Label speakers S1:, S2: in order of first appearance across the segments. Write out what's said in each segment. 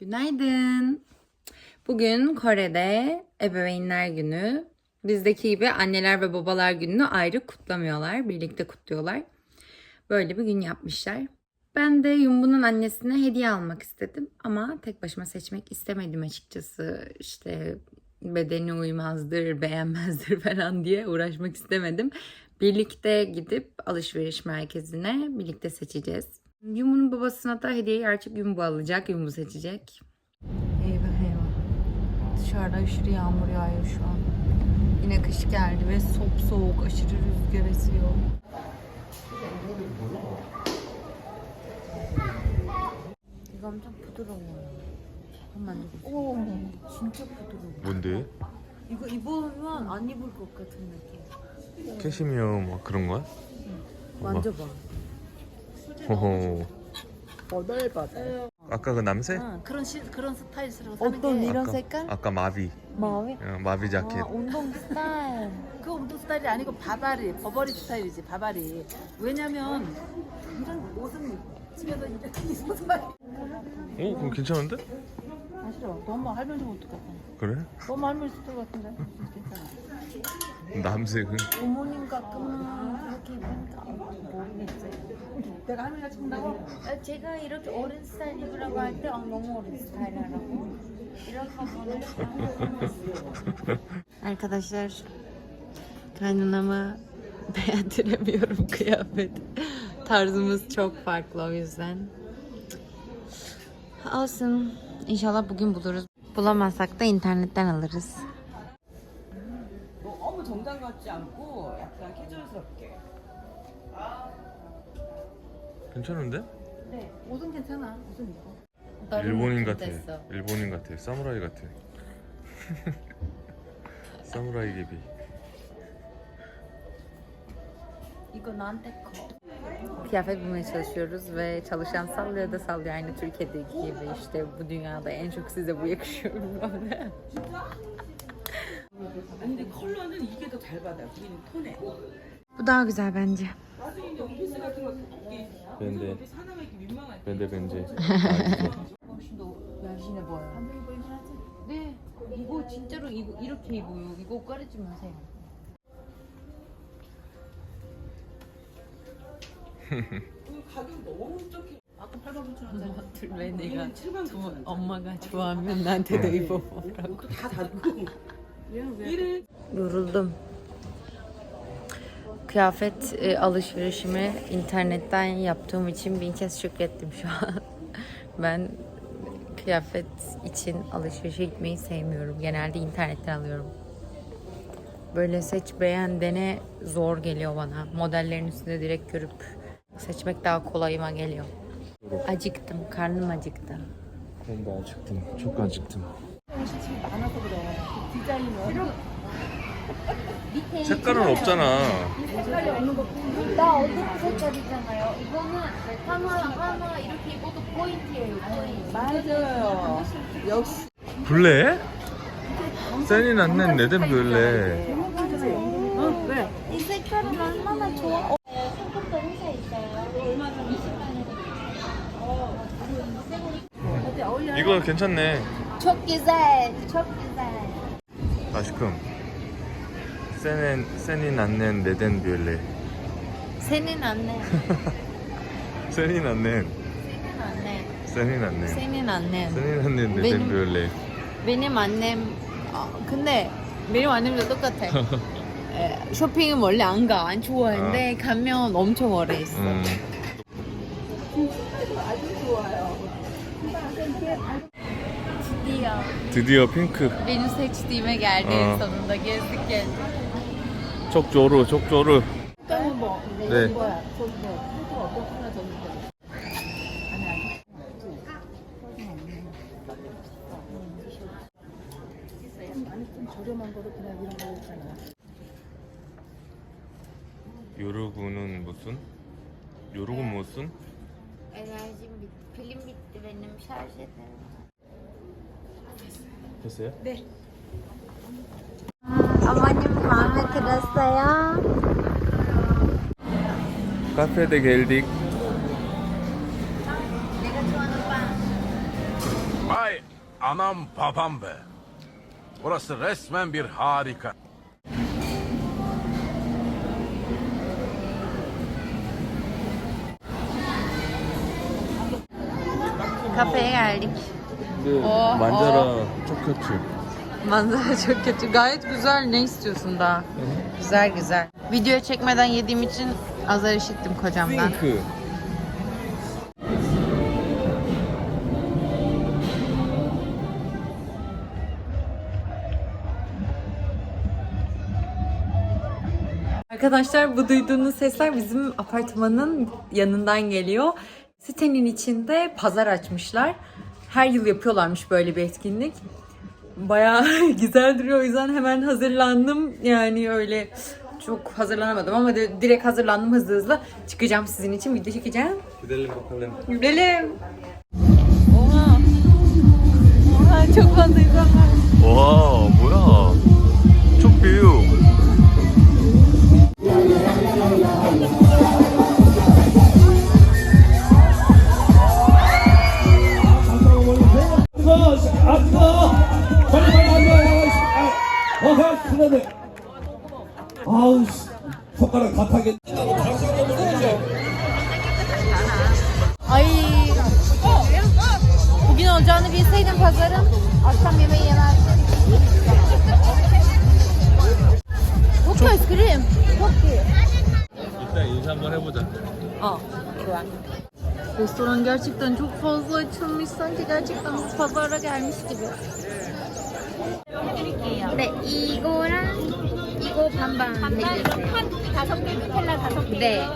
S1: Günaydın. Bugün Kore'de Ebeveynler Günü. Bizdeki gibi anneler ve babalar gününü ayrı kutlamıyorlar. Birlikte kutluyorlar. Böyle bir gün yapmışlar. Ben de Yumbu'nun annesine hediye almak istedim. Ama tek başıma seçmek istemedim açıkçası. İşte bedeni uymazdır, beğenmezdir falan diye uğraşmak istemedim. Birlikte gidip alışveriş merkezine birlikte seçeceğiz. Yumbu'nun babasına da hediyeyi artık Yumbu alacak, Yumbu seçecek. Eyvah eyvah. Dışarıda aşırı yağmur yağıyor şu an. Yine kış geldi ve sop soğuk, aşırı rüzgar esiyor. 이거 엄청 부드러워요. 한번 만져보세요. 오, 진짜 부드러워.
S2: 뭔데?
S1: 이거 입으면 안 입을 것 같은 느낌.
S2: 캐시미어 뭐 그런 거야?
S1: 만져봐.
S2: 호호.
S1: 버들버들.
S2: 아까 그 남색?
S3: 응, 그런 시, 그런 스타일스러워 사는
S1: 어떤
S3: 게
S1: 이런
S2: 아까,
S1: 색깔?
S2: 아까 마비.
S1: 마음에?
S2: 어, 마비 자켓.
S1: 아, 운동 스타일.
S3: 그 운동 스타일이 아니고 바바리 버버리 스타일이지 바바리 왜냐면 이런 옷은 집에서 이렇게 입어서
S2: 어? 그럼 괜찮은데?
S3: 아 싫어 너무 할머니 옷 같아
S2: 그래?
S3: 너무 할머니 스타일 같은데 괜찮아
S2: 남색은?
S1: 부모님 가끔은 그렇게 입으니까 모르겠지.
S3: 내가 할머니 같이 입는다고?
S1: 아, 제가 이렇게 어린 스타일 입으라고 할 때 아, 너무 어린 스타일이라고 이렇게 하면 Arkadaşlar kaynanama beğendiremiyorum kıyafet. Tarzımız çok farklı o yüzden. Olsun. İnşallah bugün buluruz. Bulamazsak da internetten alırız.
S4: 너무 정장 같지 않고 약간 캐주얼스럽게.
S2: 괜찮은데?
S3: 네 옷은 괜찮아 옷은 입어
S2: 일본인 같아. 일본인 같아. 사무라이 같아. 사무라이 gibi.
S3: 이거 나한테 커
S1: Kıyafet bulmaya çalışıyoruz ve çalışan sallıyor da sallıyor aynı Türkiye'deki gibi işte bu dünyada en çok size bu yakışıyor bilmem ne.
S4: 아니 근데 컬러는 이게 더 잘 받아. 우리는 톤에.
S1: Bu daha güzel bence.
S4: 나중에 이제 오피스 같은 거 이게
S2: 밴드.
S4: 우리 사람에게 민망할 때.
S2: 벤데 벤제.
S1: 훨씬 더 날씬해 보여요.
S3: 한번 입어긴 하지
S1: 네, 이거 진짜로 이거 이렇게 입어요. 이거 꺼내지 마세요.
S4: 가격 너무 적게.
S3: 아까 8만 9천 원짜리
S1: 왜 내가
S4: 우리는 7만 9천 원.
S1: 엄마가 좋아하면 나한테도 입어보라고.
S4: 그거 다 다르고. 이를
S1: Yoruldum. Kıyafet e, alışverişimi internetten yaptığım için bin kez şükrettim şu an. Ben kıyafet için alışverişe gitmeyi sevmiyorum. Genelde internetten alıyorum. Böyle seç beğen dene zor geliyor bana. Modellerin üstünde direkt görüp seçmek daha kolayıma geliyor. Acıktım, karnım acıktı.
S2: Ben de acıktım. Çok acıktım.
S3: 많아서 그래 디자인은
S2: 색깔은 없잖아.
S5: 나 어두운 색깔이잖아요. 이거는 하나 하나 이렇게 입어도 포인트예요. 포인트.
S4: 맞아요. 역시.
S2: 블레? 세니 낳는 레덴 블레.
S4: 어 왜?
S5: 이 색깔은 얼마나 좋아? 어, 상품도 회사 있어요. 20만 원.
S2: 이거 괜찮네.
S5: çok güzel, çok güzel.
S2: 아시큼. 세넨 세니 낳는 레덴 블레.
S1: Senin annen. Senin annen.
S2: 세니 낳는
S1: Senin annen.
S2: 세니 낳는 레덴
S1: benim-
S2: 블레.
S1: benim annem 아, 근데 benim annem도 똑같아. 에, 쇼핑은 원래 안 가, 안 좋아하는데 가면 엄청 오래 있어.
S2: 음.
S1: 드디어
S2: 드디 Diyar. Diddy'ye Pink.
S1: Benim seçtiğime geldiğin
S2: Aa.
S1: sonunda gezdik gezdik.
S2: Çok doğru, çok
S3: doğru.
S2: 네. 요르구는 무슨? 요르군 무슨?
S5: Enerjim bitti. Pilim bitti benim. Şarj etmem. Keseye. Ver. Amanim Mehmet Rasa'ya. Kafede
S2: geldik. Vay
S6: anam babam be. Burası resmen bir harika.
S1: kafeye geldik.
S2: Şimdi Oh, manzara oh. çok kötü.
S1: Manzara çok kötü. Gayet güzel. Ne istiyorsun daha? Güzel güzel. Video çekmeden yediğim için azar işittim kocamdan.
S2: Çünkü
S1: Arkadaşlar bu duyduğunuz sesler bizim apartmanın yanından geliyor. Sitenin içinde pazar açmışlar. Her yıl yapıyorlarmış böyle bir etkinlik. Baya güzel duruyor o yüzden hemen hazırlandım. Yani öyle çok hazırlanamadım ama direkt hazırlandım hızlı hızlı. Çıkacağım sizin için video çekeceğim.
S2: Gidelim bakalım.
S1: Gidelim. Oha. Oha çok fazla insan var.
S7: Oha bu ya. 어가 그다음에 아우 씨, 손가락 다 타겠
S5: Ay. Bugün olacağını bilseydim pazarın akşam yemeği yemezdim. Çok askrim. Çok iyi.
S2: 일단 인사 한번 해보자.
S1: Aa, güzel. Restoran gerçekten çok fazla açılmış. Sanki gerçekten biz pazara gelmiş gibi.
S5: 네, 이거랑 이거 반반 해주세요. 한 다섯 개, 텔라 다섯 개. 네.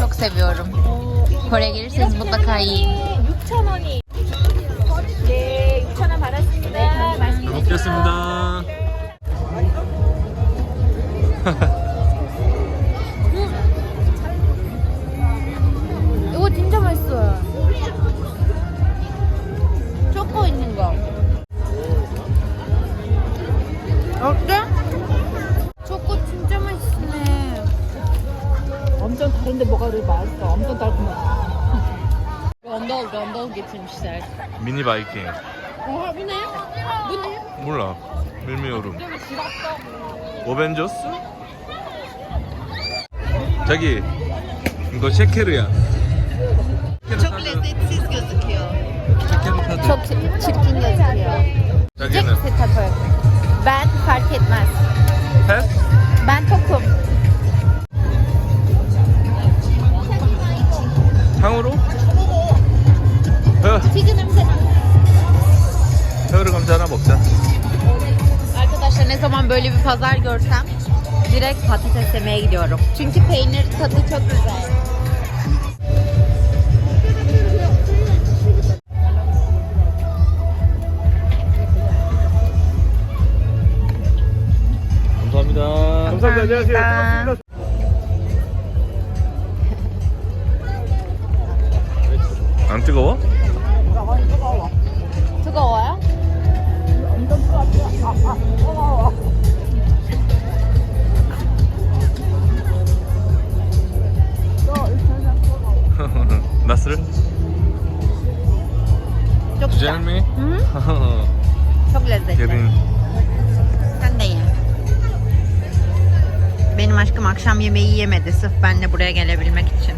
S1: Çok seviyorum. Kore'ye gelirseniz mutlaka yiyin.
S5: 6,000원이. 네, 6,000원 받았습니다. 맛있게
S2: 잘 먹겠습니다.
S5: 어때? 초코 진짜 맛있네.
S3: 엄청 다른데 뭐가 그렇게 맛있어? 엄청 달콤해.
S1: 언더우기 언더우기
S2: 미니 바이킹.
S5: 어, 미네? 미네?
S2: 몰라. 밀미오름. 오벤져스? 자기 이거 쉐케르야.
S1: 초콜릿
S2: 치즈
S5: 곁을게요. 치킨
S2: 곁을. 치킨
S5: 곁을게요. 자기는 fark etmez.
S2: 패스?
S5: Ben tokum.
S2: 향으로? 혀,
S5: Fizi 냄새.
S2: 혀를 감자 하나 먹자.
S1: Arkadaşlar ne zaman böyle bir pazar görsem direkt patates yemeye gidiyorum. Çünkü peynir tadı çok güzel.
S2: 감사합니다. 안 뜨거워?
S5: 뜨거워요?
S2: Güzel
S1: güzel.
S2: mi?
S1: Çok lezzetli.
S2: Gelin.
S1: Benim aşkım akşam yemeği yemedi sırf benle buraya gelebilmek için.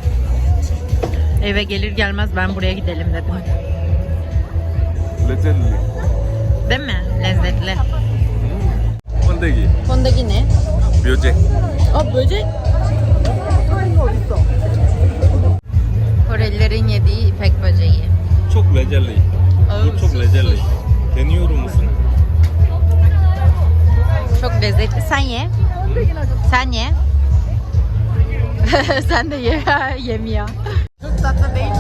S1: Eve gelir gelmez ben buraya gidelim dedim.
S2: Lezzetli.
S1: Değil mi? Lezzetli.
S2: Kondaki.
S1: Kondaki ne?
S2: Böcek.
S1: Aa böcek? Korelilerin yediği ipek böceği.
S2: Çok
S1: lezzetli.
S2: Bu çok
S1: lezzetli.
S2: Deniyor musun?
S1: Çok lezzetli. Sen ye. Sen ye. Sen de ye. Yemiyor. Çok tatlı değil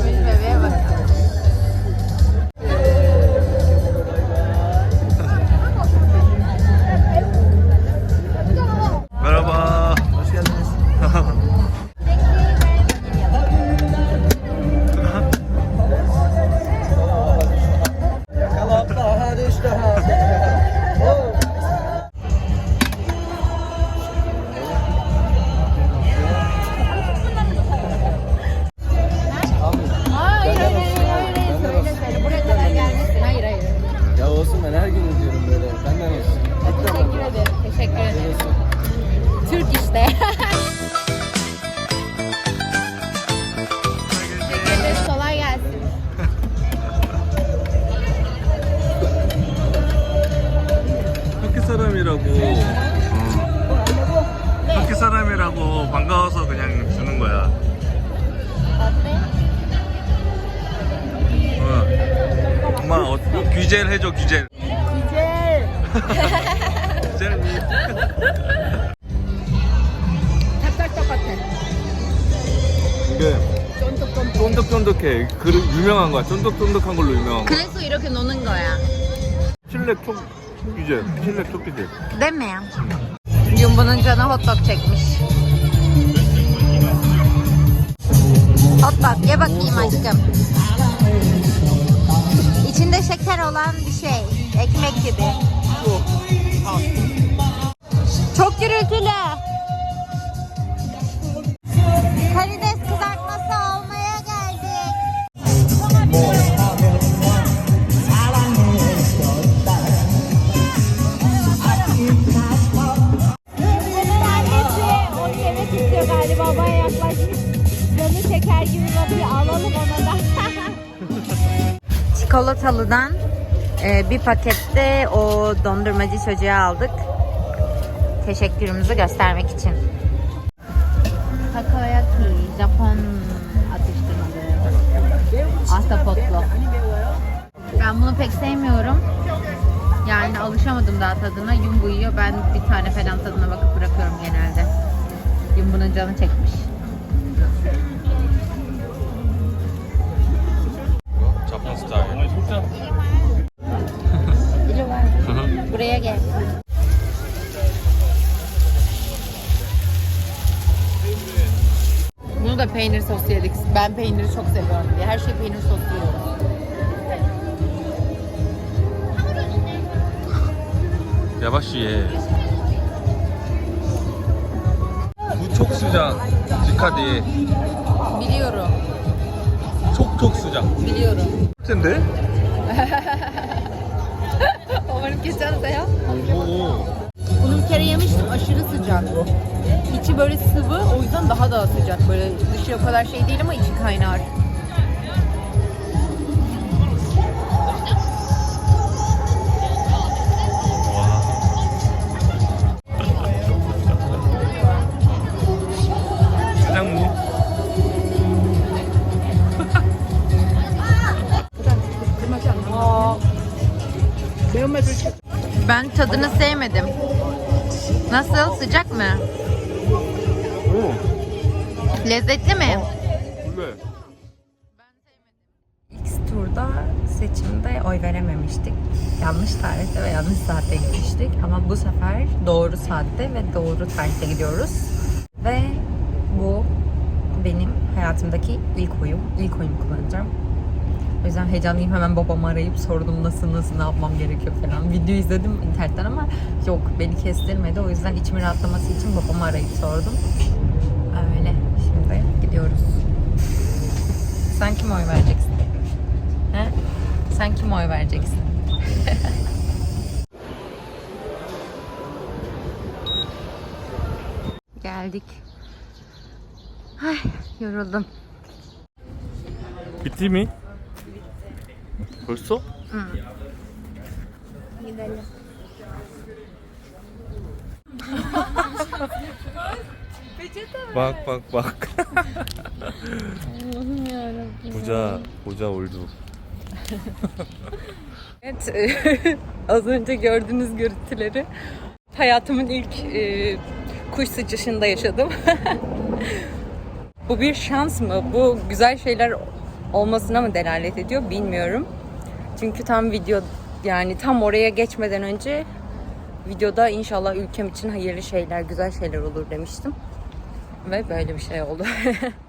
S3: 이제 같아.
S2: 이게 쫀득쫀득해. 그 유명한 거야. 쫀득쫀득한 걸로 유명한 거.
S1: 그래서 이렇게 노는 거야.
S2: 칠렉 촉 규제. 칠렉 촉 규제.
S1: Değil mi? Yumbu'nun canı hot dog çekmiş. Hot dog ye bakayım aşkım. İçinde şeker olan bir şey. Ekmek gibi. Çok gürültülü. Karides kızartması almaya geldik.
S5: Annesi o yemek istiyor galiba babaya yaklaşmış. Canı şeker gibi bakıyor alalım ona da.
S1: Çikolatalıdan e, bir pakette o dondurmacı çocuğa aldık. Teşekkürümüzü göstermek için. Takoyaki, Japon atıştırmalığı. Ahtapotlu. Ben bunu pek sevmiyorum. Yani alışamadım daha tadına. Yumbu yiyor. Ben bir tane falan tadına bakıp bırakıyorum genelde. Yumbu'nun canı çekmiş. peynir soslu yedik. Ben peyniri çok seviyorum diye. Her şey peynir soslu
S2: yiyoruz. Yavaş ye. Bu çok sıcak. Dikkat et.
S1: Biliyorum.
S2: Çok çok sıcak.
S1: Biliyorum.
S2: Şimdi?
S1: Umarım geçen
S2: de ya.
S1: Bunu bir kere yemiştim. Aşırı sıcak. Oh içi böyle sıvı o yüzden daha da sıcak. Böyle dışı o kadar şey değil ama içi kaynar. Ben tadını sevmedim. Nasıl? Sıcak mı?
S2: 오
S1: Lezzetli mi?
S2: 왜?
S1: İlk turda seçimde oy verememiştik. Yanlış tarihte ve yanlış saatte gitmiştik. Ama bu sefer doğru saatte ve doğru tarihte gidiyoruz. Ve bu benim hayatımdaki ilk oyum. İlk oyumu kullanacağım. O yüzden heyecanlıyım. Hemen babamı arayıp sordum nasıl nasıl ne yapmam gerekiyor falan. Video izledim internetten ama yok beni kestirmedi. O yüzden içimi rahatlaması için babamı arayıp sordum ediyoruz. Sen kim oy vereceksin? He? Sen kim oy vereceksin? Geldik. Ay yoruldum.
S2: Bitti mi? Bitti. Hı. Gidelim. Peçete var. Bak bak bak. Allah'ım yarabbim. Hoca, hoca uydu.
S1: evet, e, az önce gördüğünüz görüntüleri hayatımın ilk e, kuş sıçışında yaşadım. Bu bir şans mı? Bu güzel şeyler olmasına mı delalet ediyor bilmiyorum. Çünkü tam video yani tam oraya geçmeden önce videoda inşallah ülkem için hayırlı şeyler, güzel şeyler olur demiştim. Ve böyle bir şey oldu.